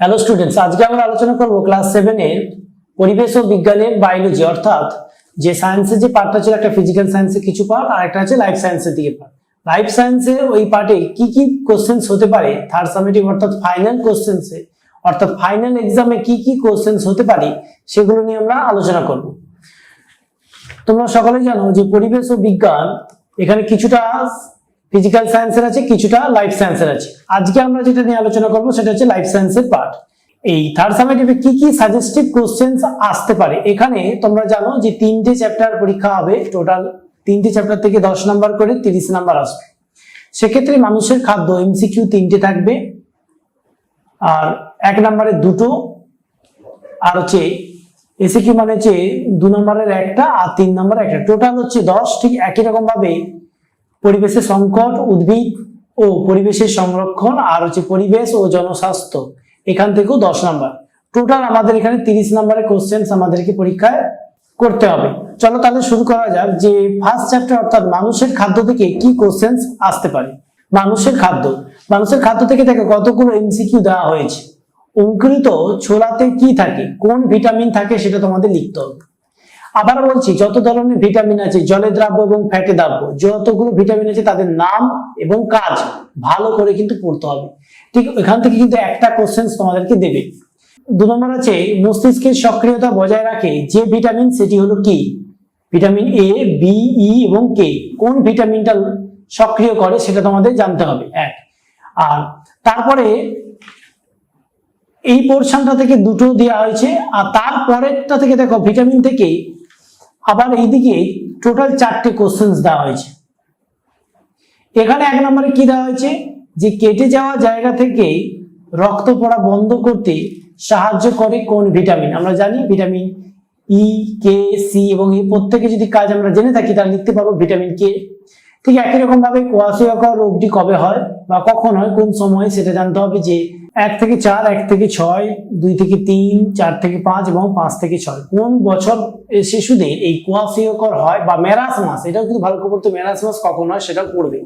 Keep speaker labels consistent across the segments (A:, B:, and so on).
A: Hello students আজকে আমরা আলোচনা করব ক্লাস সেভেনের পরিবেশ ও বিজ্ঞানের বায়োলজি অর্থাৎ যে সায়েন্সের যে পার্টটা ছিল, একটা ফিজিক্যাল সায়েন্সের কিছু পার্ট আর একটা আছে লাইফ সায়েন্সের দিকে পার্ট লাইফ সায়েন্সের ওই পার্টে কি কি কোশ্চেন্স হতে পারে? থার্ড সামেটিভ অর্থাৎ ফাইনাল কোশ্চেন্সে অর্থাৎ ফাইনাল এক্সামে কি কি কোশ্চেন্স হতে পারে, সেগুলো নিয়ে আমরা আলোচনা করব। তোমরা সকলেই জানো যে পরিবেশ ও বিজ্ঞান এখানে কিছুটা ফিজিক্যাল সায়েন্সের আছে, কিছুটা লাইফ সায়েন্সের আছে। আজকে আমরা যেটা নিয়ে আলোচনা করব, সেটা হচ্ছে লাইফ সায়েন্সের পার্ট এই থার্ড সামেটিভে কি কি সাজেস্টিভ কোশ্চেন্স আসতে পারে? এখানে তোমরা জানো যে তিনটে চ্যাপ্টার পরীক্ষা হবে টোটাল তিনটে চ্যাপ্টার থেকে দশ নাম্বার করে তিরিশ নাম্বার আসবে। সেক্ষেত্রে মানুষের খাদ্য এমসিকিউ তিনটে থাকবে, আর এক নম্বরে দুটো, আর হচ্ছে এসিকিউ মানে হচ্ছে দু নম্বরের একটা, আর তিন নম্বরের একটা। টোটাল হচ্ছে দশ, ঠিক একই রকম ভাবে পরিবেশের সংকট, উদ্ভিদ ও পরিবেশের সংরক্ষণ, আর হচ্ছে পরিবেশ ও জনস্বাস্থ্য। এখান থেকেও দশ নাম্বার। টোটাল আমাদের এখানে তিরিশ নাম্বারের কোশ্চেন আমাদেরকে পরীক্ষায় করতে হবে। চলো তাহলে শুরু করা যাক যে ফার্স্ট চ্যাপ্টার অর্থাৎ মানুষের খাদ্য থেকে কি কোশ্চেন আসতে পারে। মানুষের খাদ্য। মানুষের খাদ্য থেকে থেকে কতগুলো এমসিকিউ দেওয়া হয়েছে। অঙ্কুরিত ছোলাতে কি থাকে? কোন ভিটামিন থাকে সেটা তোমাদের লিখতে হবে। আবার বলছি, যত ধরনের ভিটামিন আছে, জলে দ্রাব্য এবং ফ্যাটে দ্রাব্য, যতগুলো ভিটামিন আছে, তাদের নাম এবং কাজ ভালো করে কিন্তু পড়তে হবে। ঠিক এখান থেকে কিন্তু একটা কোশ্চেন তোমাদেরকে দেবে। দু নম্বর আছে, মস্তিষ্কের সক্রিয়তা বজায় রাখে যে ভিটামিন, সেটি হলো কি? ভিটামিন এ বি ই এবং কে কোন ভিটামিনটা সক্রিয় করে সেটা তোমাদের জানতে হবে। এক। আর তারপরে এই পোর্শনটা থেকে দুটো দেওয়া হয়েছে, আর তারপরেরটা থেকে দেখো, ভিটামিন থেকে আবার এইদিকে টোটাল চারটে কোশ্চেন্স দেওয়া হয়েছে। এখানে এক নম্বরে কি দেওয়া হয়েছে? যে কেটে যাওয়া জায়গা থেকে রক্ত পড়া বন্ধ করতে সাহায্য করে কোন ভিটামিন আমরা জানি ভিটামিন ই কে সি এবং এই প্রত্যেকে যদি কাজ আমরা জেনে থাকি, তাহলে লিখতে পারব ভিটামিন কে ঠিক একই রকম ভাবে কোয়াশিয়াকর রোগটি কবে হয় বা কখন হয়, কোন সময় সেটা জানতে হবে যে এক থেকে চার, এক থেকে ছয়, দুই থেকে তিন, চার থেকে পাঁচ এবং পাঁচ থেকে ছয়। কোন বছর শিশুদের এই কোয়াশিয়াকর হয় বা মেরাস মাস, এটাও কিন্তু ভালো করে পড়তে মেরাস মাস কখন হয় সেটাও পড়বে।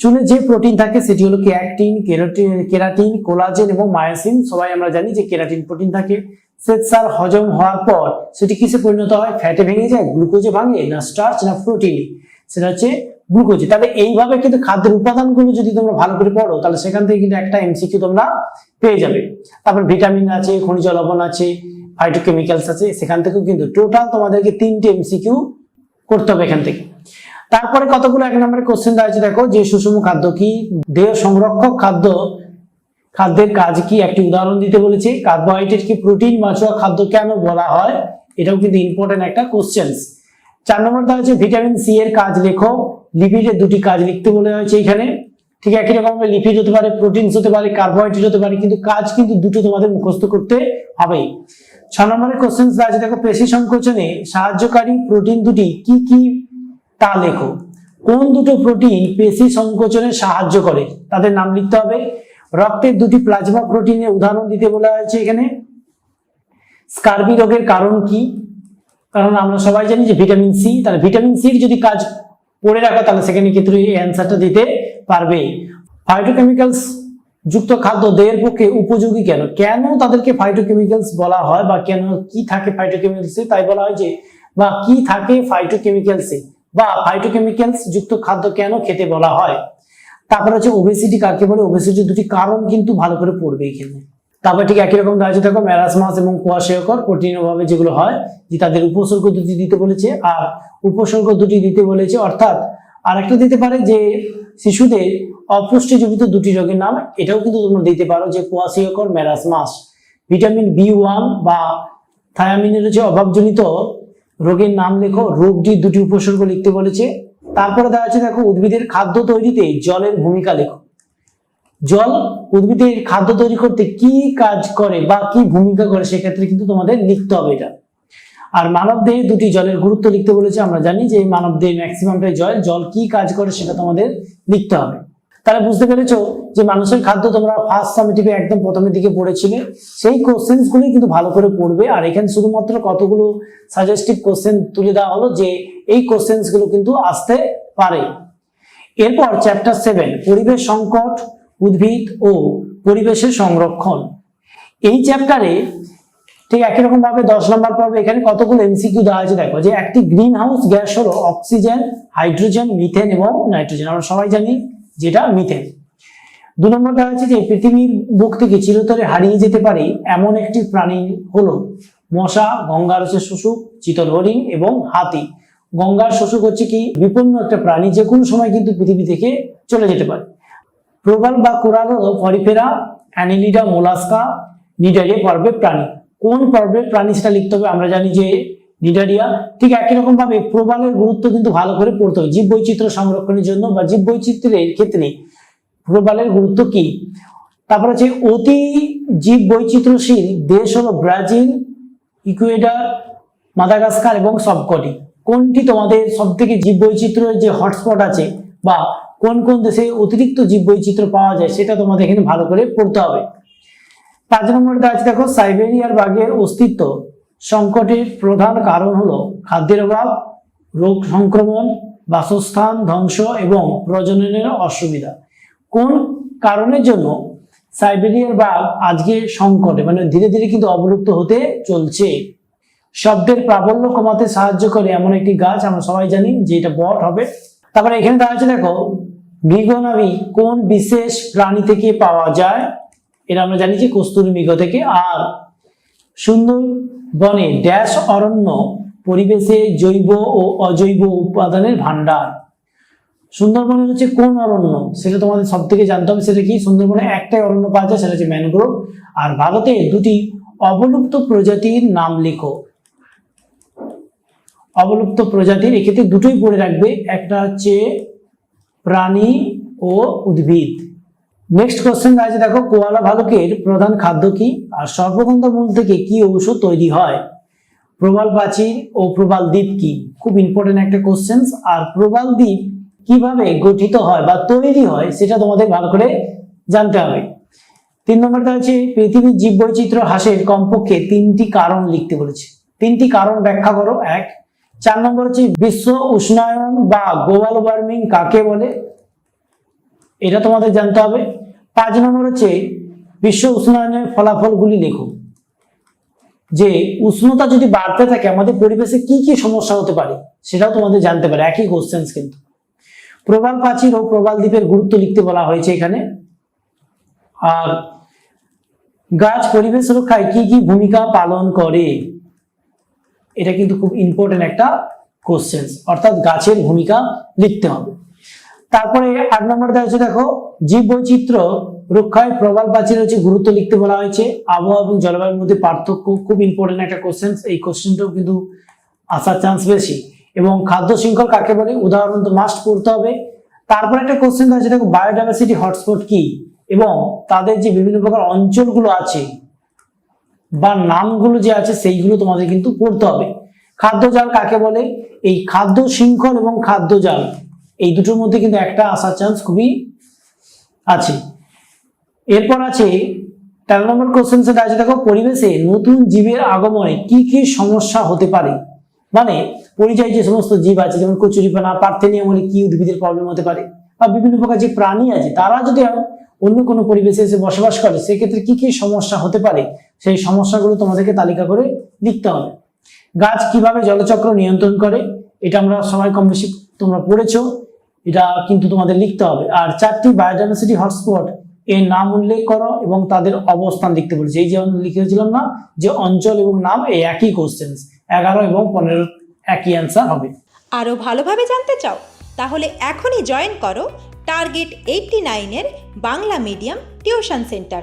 A: চুলে যে প্রোটিন থাকে সেটি হলো ক্যাকটিন, কেরাটিন কেরাটিন, কোলাজেন এবং মায়াসিন। সবাই আমরা জানি যে কেরাটিন প্রোটিন থাকে। শ্বেতসার হজম হওয়ার পর সেটি কিসে পরিণত হয়? ফ্যাটে ভেঙে যায়, গ্লুকোজে ভাঙে না স্টার্চ না প্রোটিনে। সেটা হচ্ছে গ্লুকোজে তাহলে এইভাবে কিন্তু খাদ্যের উপাদানগুলো যদি তোমরা ভালো করে পড়ো, তাহলে সেখান থেকে কিন্তু একটা এমসিকিউ তোমরা পেয়ে যাবে। তারপর ভিটামিন আছে, খনিজ লবণ আছে ফাইটোকেমিক্যালস আছে, সেখান থেকেও কিন্তু টোটাল তোমাদেরকে তিনটে এমসিকিউ করতে হবে এখান থেকে। তারপরে কতগুলো এক নম্বরে কোশ্চেন দেওয়া দেখো, যে সুষম খাদ্য কি? দেহ সংরক্ষক খাদ্য, খাদ্যের কাজ কি? একটি উদাহরণ দিতে বলেছে কার্বোহাইড্রেট কি? প্রোটিন মাছুয়া খাদ্য কেন বলা হয়? এটাও কিন্তু ইম্পর্টেন্ট একটা কোশ্চেন চার নম্বর দেওয়া হচ্ছে ভিটামিন সি এর কাজ লেখো লিপিডের দুটি কাজ লিখতে বলে হয়েছে এখানে। ঠিক একই রকম লিপিড হতে পারে প্রোটিনস হতে পারে কার্বোহাইড্রেট হতে পারে, কিন্তু কাজ কিন্তু দুটো তোমাদের মুখস্থ করতে হবে ছ নম্বরের কোশ্চেন আছে, দেখো পেশি সংকোচনে সাহায্যকারী প্রোটিন দুটি কি কি তা লেখো। কোন দুটো প্রোটিন পেশি সংকোচনে সাহায্য করে? তাদের নাম লিখতে হবে। রক্তের দুটি প্লাজমা প্রোটিনের উদাহরণ দিতে বলা হয়েছে এখানে। স্কার্বি রোগের কারণ কি? কারণ আমরা সবাই জানি যে ভিটামিন সি তাহলে ভিটামিন সির যদি কাজ পড়ে রাখা তাহলে সেখানে কিন্তু এই অ্যান্সারটা দিতে পারবে। ফাইটোকেমিক্যালস যুক্ত খাদ্য দেহের পক্ষে উপযোগী কেন? কেন তাদেরকে ফাইটোকেমিক্যালস বলা হয় বা কেন কি থাকে ফাইটোকেমিক্যালসে তাই বলা হয় যে, বা কি থাকে ফাইটোকেমিক্যালসে বা ফাইটোকেমিক্যালস যুক্ত খাদ্য কেন খেতে বলা হয়? তারপর হচ্ছে ওবেসিটি কাকে বলে? ওবেসিটি দুটি কারণ কিন্তু ভালো করে পড়বে এখানে। তারপর ঠিক একই রকম দাঁড়িয়ে দেখো ম্যারাসমাস এবং কুয়াশায়কর অভাবে যেগুলো হয়, যে তাদের উপসর্গ দুটি দিতে বলেছে, আর উপসর্গ দুটি দিতে বলেছে, অর্থাৎ আরেকটা দিতে পারে যে শিশুদের অপুষ্টিজনিত দুটি রোগের নাম, এটাও কিন্তু তোমরা দিতে পারো যে kwashiorkor marasmus vitamin B one বা থায়ামিনের যে অভাবজনিত রোগের নাম লেখো, রোগটির দুটি উপসর্গ লিখতে বলেছে। তারপরে দেওয়া আছে দেখো, উদ্ভিদের খাদ্য তৈরিতে জলের ভূমিকা লেখো। জল উদ্ভিদের খাদ্য তৈরি করতে কি কাজ করে বা কি ভূমিকা করে, সেক্ষেত্রে কিন্তু তোমাদের লিখতে হবে এটা। আর মানব দেহে দুটি জলের গুরুত্ব লিখতে বলেছে, আমরা জানি যে মানব দেহে ম্যাক্সিমামটাই জল জল কি কাজ করে সেটা তোমাদের লিখতে হবে। তাহলে বুঝতে পেরেছ যে মানুষের খাদ্য তোমরা ফার্স্ট সামিটিভে একদম প্রথমের দিকে পড়েছিলে, সেই কোশ্চেন্স গুলি কিন্তু ভালো করে পড়বে। আর এখানে শুধুমাত্র কতগুলো সাজেস্টিভ কোশ্চেন তুলে দেওয়া হলো যে এই কোশ্চেন্সগুলো কিন্তু আসতে পারে। এরপর চ্যাপ্টার সেভেন পরিবেশ সংকট উদ্ভিদ ও পরিবেশের সংরক্ষণ। এই চ্যাপ্টারে ঠিক একই রকম ভাবে দশ নম্বর পর্বে এখানে কতগুলো এমসিকিউ দেওয়া আছে দেখো, যে একটি গ্রিন হাউস গ্যাস হলো অক্সিজেন হাইড্রোজেন মিথেন এবং নাইট্রোজেন আমরা সবাই জানি যেটা মিথেন দু নম্বরটা হচ্ছে যে পৃথিবীর বুক থেকে চিরতরে হারিয়ে যেতে পারে এমন একটি প্রাণী হলো মশা, গঙ্গার হচ্ছে চিতল হরিণ এবং হাতি। গঙ্গার শুশুক হচ্ছে কি? বিপন্ন একটা প্রাণী যে কোনো সময় কিন্তু পৃথিবী থেকে চলে যেতে পারে। প্রবাল বা কোরাল হলো পরিফেরা অ্যানিলিডা, মোলাস্কা, নিডারিয়া পর্বের প্রাণী। কোন পর্বের প্রাণী সেটা লিখতে হবে? আমরা জানি যে নিডারিয়া। ঠিক একই রকম ভাবে প্রবালের গুরুত্ব কিন্তু ভালো করে পড়তে হবে। জীব বৈচিত্র্য সংরক্ষণের জন্য বা জীব বৈচিত্র্যের ক্ষেত্রে প্রবালের গুরুত্ব কি? তারপর হচ্ছে অতি জীব বৈচিত্র্যশীল দেশ হলো ব্রাজিল, ইকুয়েডার, মাদাগাস্কার এবং সবকটি। কোনটি তোমাদের সব থেকে জীব বৈচিত্র্যের যে হটস্পট আছে বা কোন কোন দেশে অতিরিক্ত জীব বৈচিত্র্য পাওয়া যায় সেটা তোমাদের এখানে ভালো করে পড়তে হবে। পাঁচ নম্বরে আছে দেখো, সাইবেরিয়ার বাঘের অস্তিত্ব। সংকটের প্রধান কারণ হলো খাদ্যের অভাব, রোগ সংক্রমণ, বাসস্থান ধ্বংস এবং প্রজননের অসুবিধা। কোন কারণের জন্য সাইবেরিয়ার বাঘ আজকে সংকটে মানে ধীরে ধীরে কিন্তু অবলুপ্ত হতে চলছে? শব্দের প্রাবল্য কমাতে সাহায্য করে এমন একটি গাছ, আমরা সবাই জানি যে এটা বট হবে। তারপরে এখানে দেওয়া দেখো মৃগনাভি কোন বিশেষ প্রাণী থেকে পাওয়া যায়? এটা আমরা জানি যে কস্তুরী মৃগ থেকে। আর সুন্দর বনে ড্যাশ অরণ্য পরিবেশে জৈব ও অজৈব উপাদানের ভান্ডার সুন্দরবনের হচ্ছে কোন অরণ্য? সেটা তোমাদের সব থেকে জানতে হবে, সেটা কি? সুন্দরবনে একটাই অরণ্য পাওয়া যায়, সেটা হচ্ছে ম্যানগ্রোভ। আর ভারতে দুটি অবলুপ্ত প্রজাতির নাম লেখো। অবলুপ্ত প্রজাতির এক্ষেত্রে দুটোই পড়ে রাখবে। একটা হচ্ছে প্রাণী ও উদ্ভিদ। নেক্সট কোশ্চেন আছে দেখো, কোয়ালা ভালুকের প্রধান খাদ্য কি? আর সর্পগন্ধা মূল থেকে কি ঔষধ তৈরি হয়? প্রবাল প্রাচীর ও প্রবাল দ্বীপ কি? খুব ইম্পর্টেন্ট একটা কোশ্চেন আর প্রবাল দ্বীপ কীভাবে গঠিত হয় বা তৈরি হয়, সেটা তোমাদের ভালো করে জানতে হবে। তিন নম্বরটা হচ্ছে, পৃথিবীর জীব বৈচিত্র্য হ্রাসের কমপক্ষে তিনটি কারণ লিখতে বলেছে। তিনটি কারণ ব্যাখ্যা করো। এক চার নম্বর হচ্ছে বিশ্ব উষ্ণায়ন বা গ্লোবাল ওয়ার্মিং কাকে বলে? এটা তোমাদের জানতে হবে। পাঁচ নম্বর হচ্ছে বিশ্ব উষ্ণায়নের ফলাফলগুলি লেখো। যে উষ্ণতা যদি বাড়তে থাকে, আমাদের পরিবেশে কি কি সমস্যা হতে পারে সেটাও তোমাদের জানতে পারে। একই কোশ্চেন্স কিন্তু। প্রবাল প্রাচীর ও প্রবাল দ্বীপের গুরুত্ব লিখতে বলা হয়েছে এখানে। আর গাছ পরিবেশ রক্ষায় কি কি ভূমিকা পালন করে? এটা কিন্তু খুব ইম্পর্টেন্ট একটা কোশ্চেন অর্থাৎ গাছের ভূমিকা লিখতে হবে। তারপরে আট নম্বর দেওয়া হচ্ছে দেখো জীব বৈচিত্র্য রক্ষায় প্রবাল প্রাচীর হচ্ছে গুরুত্ব লিখতে বলা হয়েছে। আবহাওয়া এবং জলবায়ুর মধ্যে পার্থক্য খুব ইম্পর্টেন্ট একটা কোশ্চেন এই কোশ্চেনটাও কিন্তু আসার চান্স বেশি। এবং খাদ্য শৃঙ্খল কাকে বলে? উদাহরণ তো মাস্ট পড়তে হবে। তারপর একটা কোশ্চেন আছে দেখো বায়োডাইভার্সিটি হটস্পট কি? এবং তাদের যে বিভিন্ন প্রকার অঞ্চলগুলো আছে বা নামগুলো যে আছে সেইগুলো তোমাদের কিন্তু পড়তে হবে। খাদ্য জাল কাকে বলে? এই খাদ্য শৃঙ্খল এবং খাদ্য জাল, এই দুটোর মধ্যে কিন্তু একটা আসার চান্স খুবই আছে। এরপর আছে, তেরো নম্বর কোশ্চেন সেটা আছে দেখো, পরিবেশে নতুন জীবের আগমনে কি কি সমস্যা হতে পারে? মানে পরিযায়ী যে সমস্ত জীব আছে, যেমন কচুরিপানা, পার্থেনিয়াম হলে কি উদ্ভিদের প্রবলেম হতে পারে? বা বিভিন্ন প্রকার যে প্রাণী আছে, তারা যদি অন্য কোনো পরিবেশে এসে বসবাস করে, সেক্ষেত্রে কি কি সমস্যা হতে পারে? সেই সমস্যাগুলো তোমাদেরকে তালিকা করে লিখতে হবে। গাছ কীভাবে জলচক্র নিয়ন্ত্রণ করে, এটা আমরা সবাই কম বেশি তোমরা পড়েছো, এটা কিন্তু তোমাদের লিখতে হবে। আর চারটি বায়োডাইভার্সিটি হটস্পট এর নাম উল্লেখ করো এবং তাদের অবস্থান লিখতে বলেছে। এই যেমন লিখেছিলাম না, যে অঞ্চল এবং নাম, এই একই কোশ্চেন এগারো এবং পনেরো একই অ্যান্সার হবে।
B: আরও ভালোভাবে জানতে চাও, তাহলে এখনই জয়েন করো টার্গেট এইটটি নাইনের Bangla medium tuition centre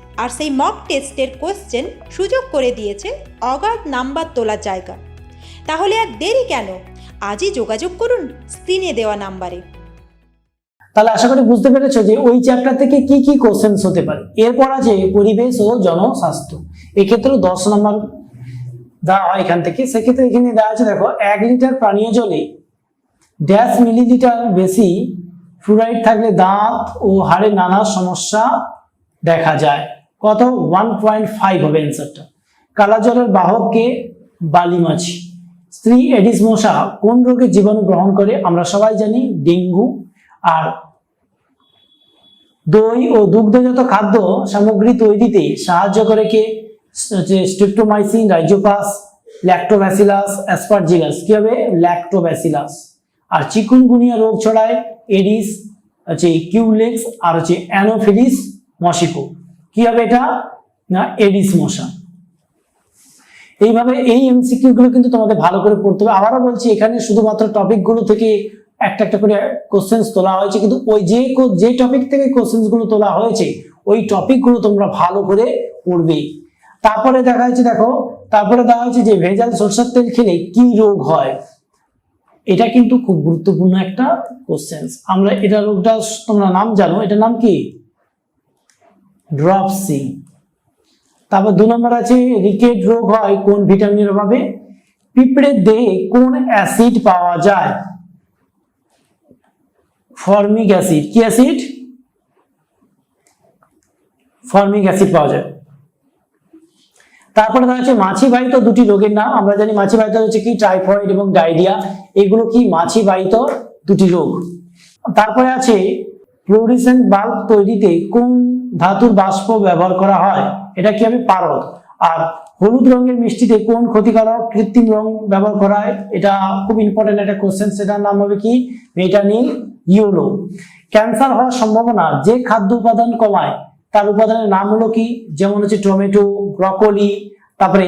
B: আর সেই মক টেস্টের কোশ্চেন সুযোগ করে দিয়েছে অগাধ নাম্বার তোলার জায়গা। তাহলে আর দেরি কেন? আজই যোগাযোগ করুন স্ক্রিনে দেওয়া নাম্বারে
A: তাহলে আশা করি বুঝতে পেরেছ যে ওই চ্যাপ্টার থেকে কি কি কোশ্চেন্স হতে পারে। এরপর আছে পরিবেশ ও জনস্বাস্থ্য। এক্ষেত্রেও দশ নম্বর দেওয়া হয় এখান থেকে। সেক্ষেত্রে এখানে দেওয়া আছে, দেখো, এক লিটার পানীয় জলে ড্যাশ মিলিলিটার বেশি ফ্লুরাইড থাকলে দাঁত ও হাড়ে নানা সমস্যা দেখা যায়। কত? ওয়ান পয়েন্ট ফাইভ হবে অ্যান্সারটা কালা জলের বাহককে বালি মাছি স্ত্রী এডিস মশা কোন রোগের জীবাণু গ্রহণ করে? আমরা সবাই জানি ডেঙ্গু। আর দই ও দুগ্ধজাত খাদ্য সামগ্রী তৈরিতে সাহায্য করে কে? স্ট্রিপ্টোমাইসিন রাইজোপাস ল্যাক্টোব্যাসিলাস অ্যাসপারজিলাস কি হবে? ল্যাক্টোব্যাসিলাস আর চিকুনগুনিয়া রোগ ছড়ায় এডিস, হচ্ছে কিউলেক্স আর হচ্ছে অ্যানোফিলিস মশিকো। কি হবে এটা? না এডিস মশা। এইভাবে এই এমসিকিউ গুলো কিন্তু তোমাদের ভালো করে পড়তে হবে। আবারও বলছি, এখানে শুধুমাত্র টপিকগুলো থেকে একটা একটা করে কোশ্চেন্স তোলা হয়েছে, কিন্তু ওই যে যে টপিক থেকে কোশ্চেন্সগুলো তোলা হয়েছে, ওই টপিকগুলো তোমরা ভালো করে পড়বে। তারপরে দেখা যাচ্ছে, দেখো, তারপরে দেখা যাচ্ছে যে ভেজাল সরষের তেল খেলে কি রোগ হয়? এটা কিন্তু খুব গুরুত্বপূর্ণ একটা কোশ্চেন্স আমরা এটা রোগটা তোমরা নাম জানো? এটা নাম কি? ড্রপসি তারপর দু নম্বর আছে রিকেট রোগ হয় কোন ভিটামিনের অভাবে? পিঁপড়ের দেহে কোন অ্যাসিড পাওয়া যায়? ফর্মিক অ্যাসিড কি অ্যাসিড ফর্মিক অ্যাসিড পাওয়া যায়। তারপরে দেখা মাছি বাহিত দুটি রোগের নাম, আমরা জানি মাছি বাহিত হচ্ছে কি? টাইফয়েড এবং ডায়রিয়া এগুলো কি মাছি বাহিত দুটি রোগ? তারপরে আছে ফ্লোরিসেন্ট বাল্ব তৈরিতে কোন ধাতুর বাষ্প ব্যবহার করা হয়? এটা কি হবে পারদ আর হলুদ রঙের মিষ্টিতে কোন ক্ষতিকারক কৃত্রিম রং ব্যবহার করা হয়? এটা খুব ইম্পর্টেন্ট একটা কোশ্চেন সেটার নাম হবে কি? Metanil yellow. ক্যান্সার হওয়ার সম্ভাবনা, যে খাদ্য উপাদান কমায়, তার উপাদানের নাম হলো কি? যেমন হচ্ছে টমেটো, ব্রকলি, তারপরে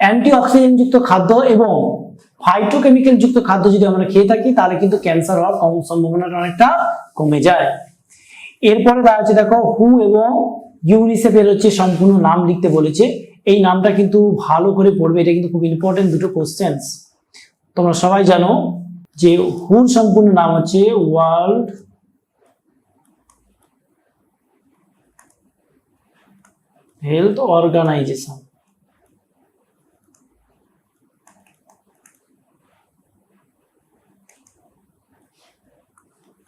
A: অ্যান্টিঅক্সিডেন্ট যুক্ত খাদ্য এবং ফাইটোকেমিক্যাল যুক্ত খাদ্য যদি আমরা খেয়ে থাকি, তাহলে কিন্তু ক্যান্সার হওয়ার কম সম্ভাবনাটা অনেকটা কমে যায়। এরপরে যাচ্ছে দেখো হু এবং ইউনিসেফের হচ্ছে সম্পূর্ণ নাম লিখতে বলেছে। এই নামটা কিন্তু ভালো করে পড়বে, এটা কিন্তু খুব ইম্পর্টেন্ট দুটো কোশ্চেন্স তোমরা সবাই জানো যে হুর সম্পূর্ণ নাম হচ্ছে ওয়ার্ল্ড হেলথ অর্গানাইজেশন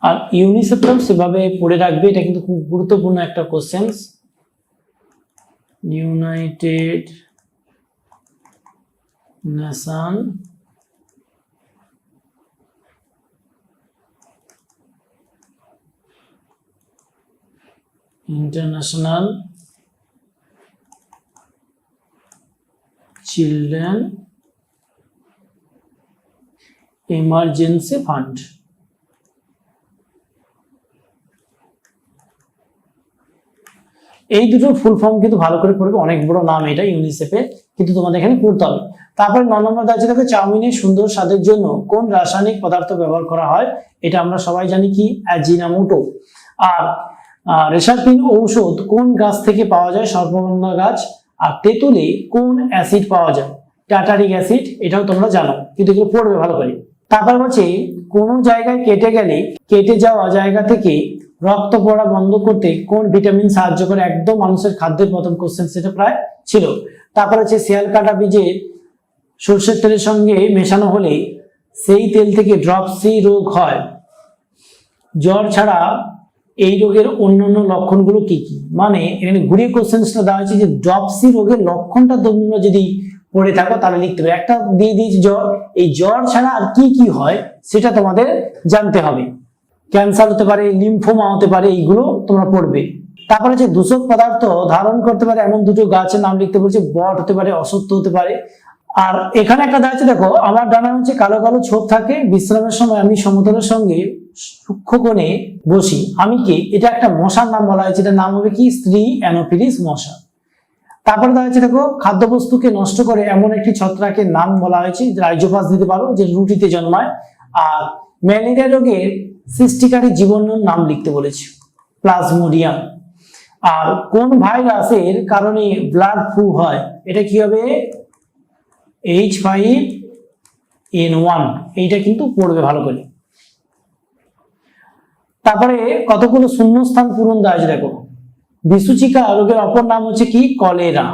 A: আর ইউনিসেফরাম সেভাবে পড়ে রাখবে, এটা কিন্তু খুব গুরুত্বপূর্ণ একটা questions United Nation International Children Emergency Fund এই দুটো ফুল ফর্ম কিন্তু ভালো করে পড়বে, অনেক বড় নাম এটা ইউনিসেফে কিন্তু তোমাদের এখানে পড়তে হবে। তারপরে ন নম্বর দাঁড়িয়ে দেখো, চাউমিনের সুন্দর স্বাদের জন্য কোন রাসায়নিক পদার্থ ব্যবহার করা হয়? এটা আমরা সবাই জানি কি? অ্যাজিনামোটো আর রেশারপিন ঔষধ কোন গাছ থেকে পাওয়া যায়? সর্বগন্ধা গাছ। আর তেঁতুলে কোন অ্যাসিড পাওয়া যায়? টাটারিক অ্যাসিড এটাও তোমরা জানো, কিন্তু এগুলো পড়বে ভালো করে। তারপর বলছে, কোনো জায়গায় কেটে গেলে, কেটে যাওয়া জায়গা থেকে রক্ত পড়া বন্ধ করতে কোন ভিটামিন সাহায্য করে? একদম মানুষের খাদ্যের প্রথম কোশ্চেন সেটা প্রায় ছিল। তারপর হচ্ছে শিয়াল কাটা বীজে সর্ষের তেলের সঙ্গে মেশানো হলে সেই তেল থেকে ড্রপসি রোগ হয়। জ্বর ছাড়া এই রোগের অন্যান্য লক্ষণগুলো কি কি? মানে এখানে ঘুরিয়ে কোশ্চেন্সটা দেওয়া হয়েছে যে ড্রপসি রোগের লক্ষণটা তোমরা যদি পড়ে থাকো তাহলে লিখতে হবে একটা দিয়ে দিয়েছি জ্বর। এই জ্বর ছাড়া আর কি কি হয় সেটা তোমাদের জানতে হবে। ক্যান্সার হতে পারে লিম্ফোমা হতে পারে, এইগুলো তোমরা পড়বে। তারপরে যে দূষক পদার্থ ধারণ করতে পারে, এমন দুটো গাছের নাম লিখতে বলছে, বট হতে পারে, অসত্য হতে পারে। আর এখানে একটা দেখা যাচ্ছে দেখো, আমার ডানা হচ্ছে কালো কালো ছোপ থাকে, বিশ্রামের সময় আমি সমতলের সঙ্গে সূক্ষ্ম কোণে বসি। আমি কি, এটা একটা মশার নাম বলা হয়েছে এটার নাম হবে কি? স্ত্রী অ্যানোফিলিস মশা। তারপরে দেখা যাচ্ছে দেখো, খাদ্যবস্তুকে নষ্ট করে এমন একটি ছত্রাকের নাম বলা হয়েছে, রাইজোপাস দিতে পারো, যে রুটিতে জন্মায়। আর ম্যালেরিয়া রোগের সৃষ্টিকারী জীবাণুর নাম লিখতে বলেছে। প্লাজমোডিয়াম। আর কোন ভাইরাসের কারণে ব্লাড ফ্লু হয়, এটা কি হবে? এইচ ফাইভ এন ওয়ান এইটা কিন্তু পড়বে ভালো করে। তারপরে কতগুলো শূন্যস্থান পূরণ দেওয়া দেখো। বিসুচিকা রোগের অপর নাম হচ্ছে কি? কলেরা।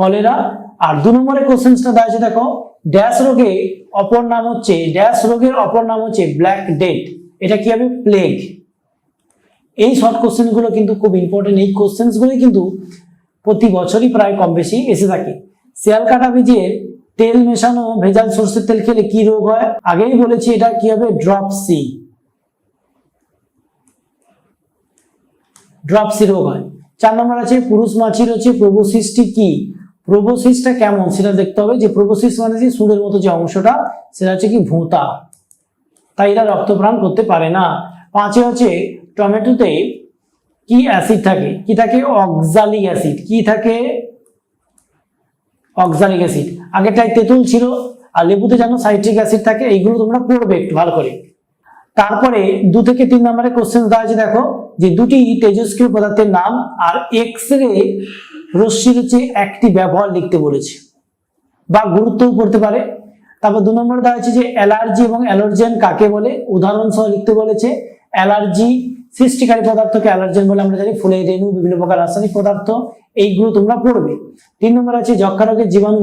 A: কলেরা। আর দু নম্বরের কোশ্চেন্সটা দেওয়া আছে দেখো ড্যাশ রোগে অপর নাম হচ্ছে ড্যাশ রোগের অপর নাম হচ্ছে ব্ল্যাক ডেট এটা কি হবে? প্লেগ এই শর্ট কোশ্চেনগুলো কিন্তু খুব ইম্পর্টেন্ট এই কোশ্চেন্সগুলো কিন্তু প্রতি বছরই প্রায় কম বেশি এসে থাকে। শিয়াল কাটা বীজে তেল মেশানো ভেজাল সর্ষের তেল খেলে কি রোগ হয়? আগেই বলেছি, এটা কি হবে? ড্রপ সি ড্রপ সি রোগ হয়। চার নম্বর আছে, পুরুষ মাছির হচ্ছে প্রবোসিসটি কি? প্রবোসিসটা কেমন? সেটা দেখতে হবে যে প্রবোসিস মানে যে সুরের মতো যে অংশটা, সেটা হচ্ছে কি ভোঁতা। তাই এরা রক্তপ্রাণ করতে পারে না। পাঁচে হচ্ছে টমেটোতে কি অ্যাসিড থাকে? কি থাকে? Oxalic acid. কি থাকে? Oxalic acid. আগেরটায় তেঁতুল ছিল, আর লেবুতে যেন সাইট্রিক অ্যাসিড থাকে, এইগুলো তোমরা পড়বে একটু ভালো করে। তারপরে দু থেকে তিন নম্বরের কোশ্চেন দেওয়া আছে দেখো, যে দুটি তেজস্ক্রিয় পদার্থের নাম আর এক্স রে রশ্মির হচ্ছে একটি ব্যবহার লিখতে বলেছে বা গুরুত্বও পড়তে পারে। তারপর দু নম্বরে দেওয়া আছে যে অ্যালার্জি এবং অ্যালার্জেন কাকে বলে? উদাহরণ সহ লিখতে বলেছে, অ্যালার্জি সৃষ্টিকারী পদার্থকে অ্যালার্জেন বলে আমরা জানি ফুলের রেণু, বিভিন্ন প্রকার রাসায়নিক পদার্থ, এইগুলো তোমরা পড়বে। তিন নম্বর আছে যক্ষা রোগের জীবাণু,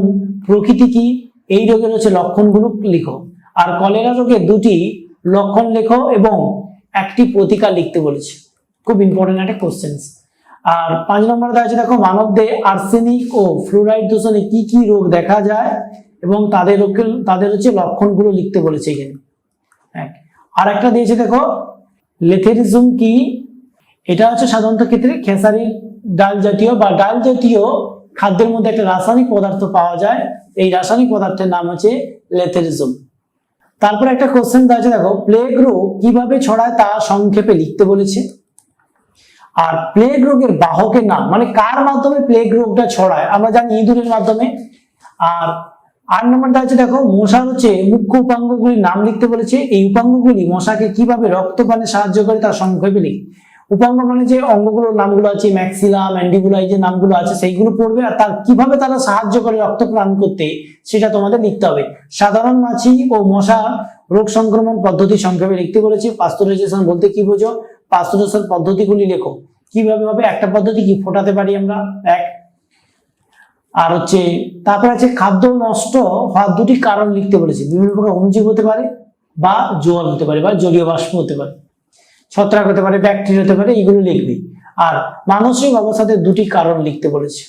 A: প্রকৃতি কি? এই রোগের হচ্ছে লক্ষণগুলো লিখো। আর কলেরা রোগের দুটি লক্ষণ লেখো এবং একটি প্রতিকার লিখতে বলেছে। খুব ইম্পর্টেন্ট একটা কোশ্চেন আর পাঁচ নম্বর দেওয়া আছে দেখো মানবদের আর্সেনিক ও ফ্লোরাইড দূষণে কি কি রোগ দেখা যায় এবং তাদের তাদের হচ্ছে লক্ষণগুলো লিখতে বলেছে এখানে। আর একটা দিয়েছে দেখো, লেথেরিজম কি? এটা হচ্ছে সাধারণত ক্ষেত্রে খেসারি ডাল জাতীয় বা ডাল জাতীয় খাদ্যের মধ্যে একটা রাসায়নিক পদার্থ পাওয়া যায়। এই রাসায়নিক পদার্থের নাম হচ্ছে লেথেরিজম। তারপর একটা কোশ্চেন দেওয়া আছে দেখো প্লেগ রোগ কীভাবে ছড়ায় তা সংক্ষেপে লিখতে বলেছে। আর প্লেগ রোগের বাহকের নাম মানে কার মাধ্যমে প্লেগ রোগটা ছড়ায়? আমরা জানি ইঁদুরের মাধ্যমে। আর আট নম্বরটা হচ্ছে দেখো মশার হচ্ছে মুখ্য উপাঙ্গগুলির নাম লিখতে বলেছে। এই উপাঙ্গগুলি মশাকে কীভাবে রক্তপানে সাহায্য করে তার সংক্ষেপে লিখ। উপাঙ্গ মানে যে অঙ্গগুলোর নামগুলো আছে ম্যাক্সিলা ম্যান্ডিবুলা এই যে নামগুলো আছে, সেইগুলো পড়বে আর তার কীভাবে তারা সাহায্য করে রক্ত প্রদান করতে, সেটা তোমাদের লিখতে হবে। সাধারণ মাছি ও মশা রোগ সংক্রমণ পদ্ধতি সংক্ষেপে লিখতে বলেছে। পাস্তুরাইজেশন বলতে কি বোঝো? পাস্তুরাইজেশন পদ্ধতিগুলি লেখো। কীভাবে হবে? একটা পদ্ধতি কি? ফোটাতে পারি আমরা? এক। আর হচ্ছে, তারপরে আছে খাদ্য নষ্ট হওয়ার দুটি কারণ লিখতে বলেছে। বিভিন্ন প্রকার অনুজীব হতে পারে বা জল হতে পারে বা জলীয় বাষ্প হতে পারে। ছত্রাক হতে পারে, ব্যাকটেরিয়া হতে পারে, এগুলো লিখবি। আর মানসিক অবসাদের দুটি কারণ লিখতে বলেছে।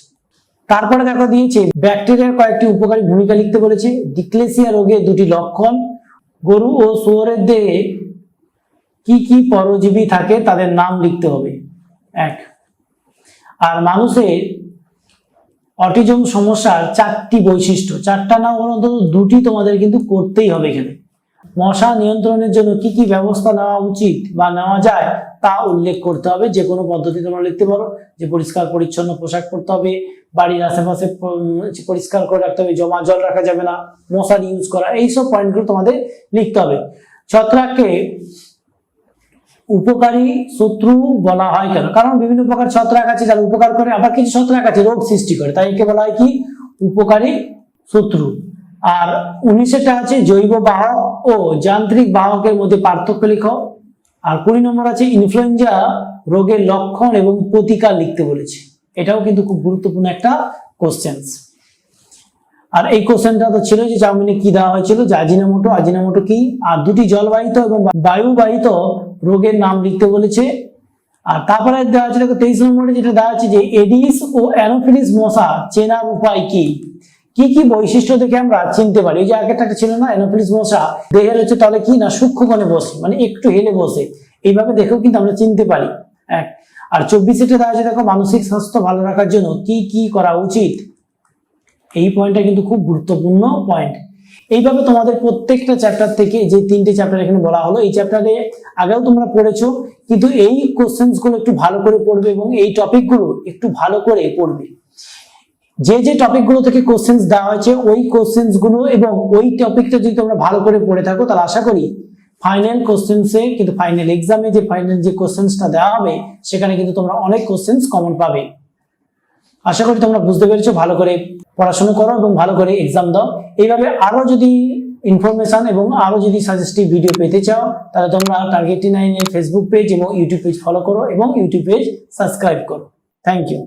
A: তারপরে দেখা দিয়েছে, ব্যাকটেরিয়ার কয়েকটি উপকারী ভূমিকা লিখতে বলেছে। ডিক্লেসিয়া রোগের দুটি লক্ষণ। গরু ও শুয়োরের দেহে কি কি পরজীবী থাকে তাদের নাম লিখতে হবে? এক। আর মানুষের অটিজম সমস্যার চারটি বৈশিষ্ট্য। চারটা না অন্তত দুটি তোমাদের কিন্তু করতেই হবে এখানে। মশা নিয়ন্ত্রণের জন্য কি কি ব্যবস্থা নেওয়া উচিত বা নেওয়া যায় তা উল্লেখ করতে হবে। যে কোনো পদ্ধতি তোমরা লিখতে পারো। যে পরিষ্কার, পরিচ্ছন্ন পোশাক পরতে হবে। বাড়ির আশেপাশে পরিষ্কার করে রাখতে হবে। জমা জল রাখা যাবে না। মশার ইউজ করা। এইসব পয়েন্টগুলো তোমাদের লিখতে হবে। ছত্রাককে উপকারী শত্রু বলা হয় কেন? কারণ বিভিন্ন প্রকার ছত্রাক আছে যারা উপকার করে, আবার কিছু ছত্রাক আছে রোগ সৃষ্টি করে। তাই একে বলা হয় কি? উপকারী শত্রু। আর উনিশেটা আছে জৈব বাহক ও যান্ত্রিক বাহকের মধ্যে পার্থক্য লিখো। আর কুড়ি নম্বর আছে ইনফ্লুয়েঞ্জা রোগের লক্ষণ এবং প্রতিকার লিখতে বলেছে। এটাও কিন্তু খুব গুরুত্বপূর্ণ একটা কোশ্চেন্স আর এই কোশ্চেনটা তো ছিল যে চাউমিনে কি দেওয়া হয়েছিল? যে আজিনামোটো কি? আর দুটি জলবাহিত এবং বায়ুবাহিত রোগের নাম লিখতে বলেছে। আর তারপরে দেওয়া দেখো তেইশ নম্বরে যেটা দেওয়া আছে যে এডিস ও অ্যানোফিলিস মশা চেনার উপায় কি? কি কি বৈশিষ্ট্য দেখে আমরা চিনতে পারি? ওই যে আগেরটা একটা ছিল না, অ্যানোফিলিস মশা, দেহের হচ্ছে তাহলে কি না সূক্ষ্মকণে বসে মানে একটু হেলে বসে। এইভাবে দেখেও কিন্তু আমরা চিনতে পারি। এক, আর চব্বিশেটা দেওয়া আছে, দেখো, মানসিক স্বাস্থ্য ভালো রাখার জন্য কি কি করা উচিত? এই পয়েন্টটা কিন্তু খুব গুরুত্বপূর্ণ পয়েন্ট এইভাবে তোমাদের প্রত্যেকটা চ্যাপ্টার থেকে যে তিনটে চ্যাপ্টার এখানে বলা হলো, এই চ্যাপ্টারে আগেও তোমরা পড়েছো, কিন্তু এই কোশ্চেন্সগুলো একটু ভালো করে পড়বে এবং এই টপিকগুলো একটু ভালো করে পড়বে। যে যে টপিকগুলো থেকে কোশ্চেন্স দেওয়া হয়েছে, ওই কোশ্চেন্সগুলো এবং ওই টপিকটা যদি তোমরা ভালো করে পড়ে থাকো, তাহলে আশা করি ফাইনাল কোশ্চেন্সে কিন্তু ফাইনাল এক্সামে যে ফাইনাল যে কোশ্চেন্সটা দেওয়া হবে, সেখানে কিন্তু তোমরা অনেক কোশ্চেন্স কমন পাবে। আশা করি তোমরা বুঝতে পেরেছ, ভালো করে পড়াশোনা করো এবং ভালো করে এক্সাম দাও। এইভাবে আরও যদি ইনফরমেশন এবং আরও যদি সাজেস্টিভ ভিডিও পেতে চাও, তাহলে তোমরা টার্গেট নাইনের ফেসবুক পেজ এবং ইউটিউব পেজ ফলো করো এবং ইউটিউব পেজ সাবস্ক্রাইব করো। Thank you